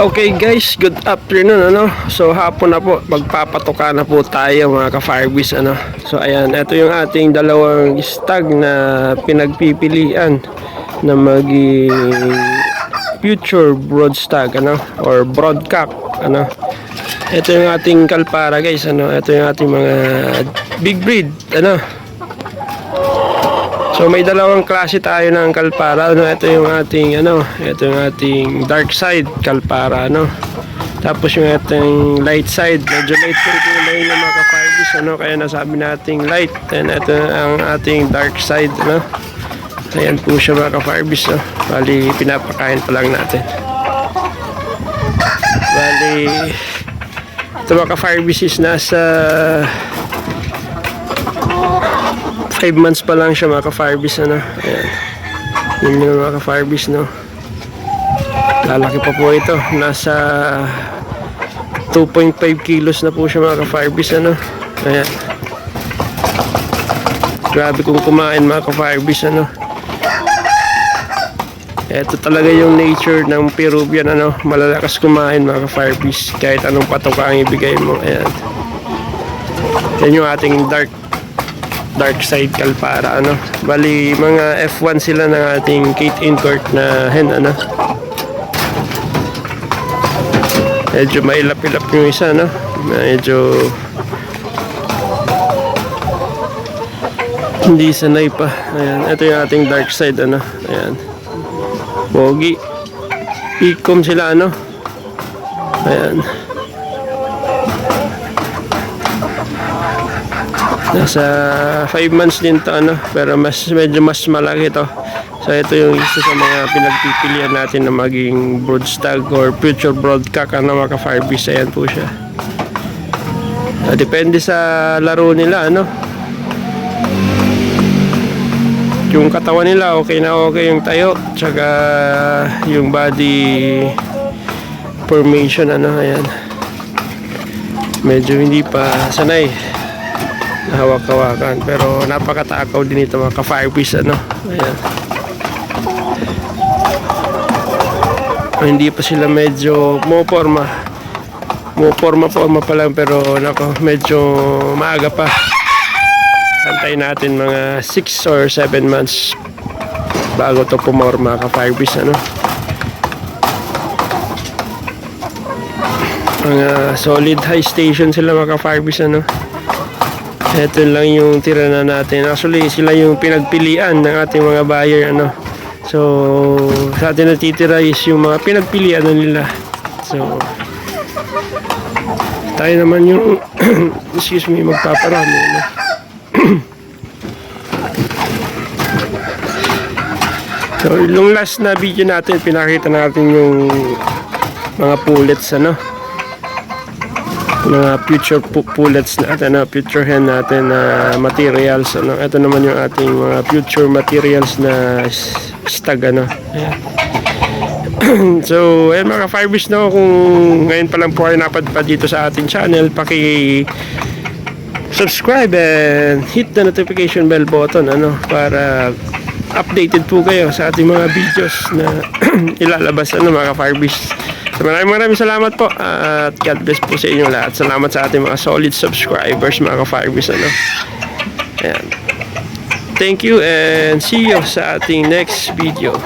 Okay guys, good afternoon ano. So hapon na po, magpapatoka na po tayo mga ka-firebees ano. So ayan, ito yung ating dalawang stag na pinagpipilian na maging future broad stag ano or broadcock ano. Ito yung ating kalpara guys ano. Ito yung ating mga big breed ano. So may dalawang klase tayo ng kalpara ano. Ito yung ating ano, ito yung ating dark side kalpara ano. Tapos yung ating light side, medyo light po yung layo ng mga ka-firebees ano, kaya nasabi nating light. And ito ang ating dark side ano. Ayan po siya mga ka-firebees no. Bali pinapakain pa lang natin. Bali ito mga ka-firebees is nasa 5 months pa lang siya mga ka-firebees ano. Ayan. Yun yung mga ka-firebees no. Lalaki pa po ito. Nasa 2.5 kilos na po siya mga ka-firebees ano. Ayan. Grabe kung kumain mga ka-firebees ano. Ito talaga yung nature ng Peruvian ano. Malalakas kumain mga ka-firebees. Kahit anong patoka ang ibigay mo. Ayan. Yan yung ating dark dark side kalpara ano? Bali mga F1 sila ng ating Kate Incourt na hen ano? Medyo mailap-ilap yung isa no medyo hindi sanay pa. Ayan ito yung ating dark side ano? Ayan. Pogi. Ikom sila ano? Ayan Nasa 5 months din to ano, pero mas medyo mas malaki to. So ito yung isa sa mga pinagpipilian natin na maging brood or future broadcock ano mga ka-firebees. Ayan po siya. So, depende sa laro nila ano. Yung katawan nila okay na okay yung tayo, tsaka yung body formation ano, ayan. Medyo hindi pa sanay hawak-hawakan. Pero napakatakaw din ito mga ka-firepiece ano. Ayan. O, hindi pa sila medyo moporma moporma-forma pa lang pero nako medyo maaga pa. Antay natin mga 6 or 7 months bago to pumorma ka-firepiece ano. Mga solid high station sila mga ka-firepiece ano ito lang yung tira na natin. Actually, sila yung pinagpilian ng ating mga buyer. Ano. So, sa atin natitira is yung mga pinagpilian na nila. So, tayo naman yung, excuse me, magpaparami. Ano. so, yung last na video natin, pinakita natin yung mga pullets, ano mga future pu- pullets natin, na future hen natin na materials. Ano, ito naman yung ating mga future materials na stag ano. So, ayan mga firebees no, kung ngayon pa lang po kayo napadpad dito sa ating channel, paki subscribe and hit the notification bell button ano para updated po kayo sa ating mga videos na ilalabas ano mga firebees. So maraming maraming salamat po at God bless po sa inyo lahat. Salamat sa ating mga solid subscribers mga ka-firebees ano. Ayan. Thank you and see you sa ating next video.